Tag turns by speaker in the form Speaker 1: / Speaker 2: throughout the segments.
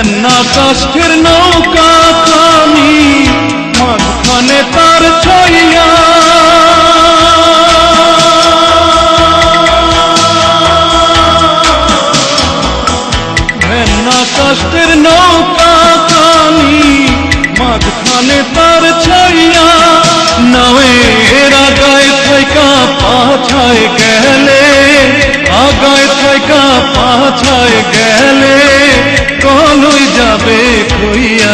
Speaker 1: ভেন্না কাষ্ঠের নৌকা খানি মাঝখানে তার ছইয়া। কষ্টের নৌকা খানি মাঝখানে তার ছইয়া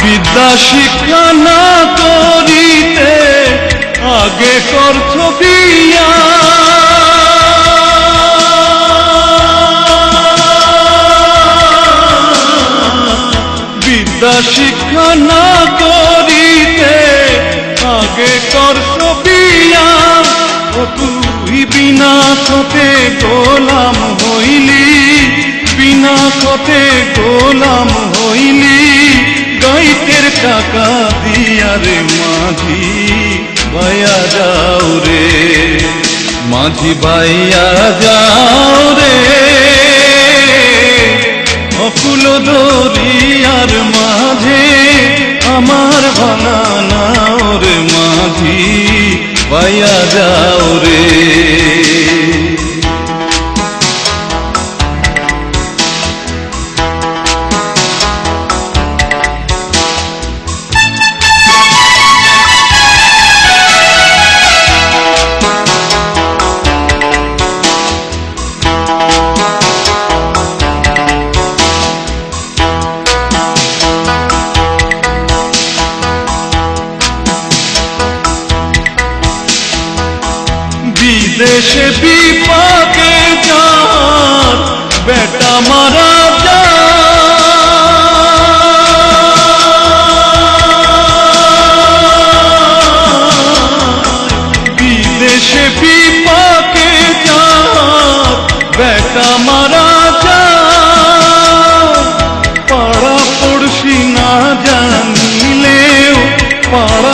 Speaker 1: বিদ্যা শিক্ষা না করিতে আগে করছ বিয়া বিদ্যা শিক্ষা না করিতে আগে করছ বিয়া ও তুই বিনা সতে গোলাম হইলি, বিনা সতে গোলাম হইলি। টাকা দিয়া রে মাঝি ভাইয়া যাও রে। মাঝি ভাইয়া যাও রে। অকুল দরিয়ার মাঝে আমার ভাঙা নাও রে মাঝি ভাইয়া যাও রে বিদেশে বিপাকে যান বেটা মারা। বিদেশে বিপাকে বেটা মারা পাড়া পড়শি না জানিলেও পাড়া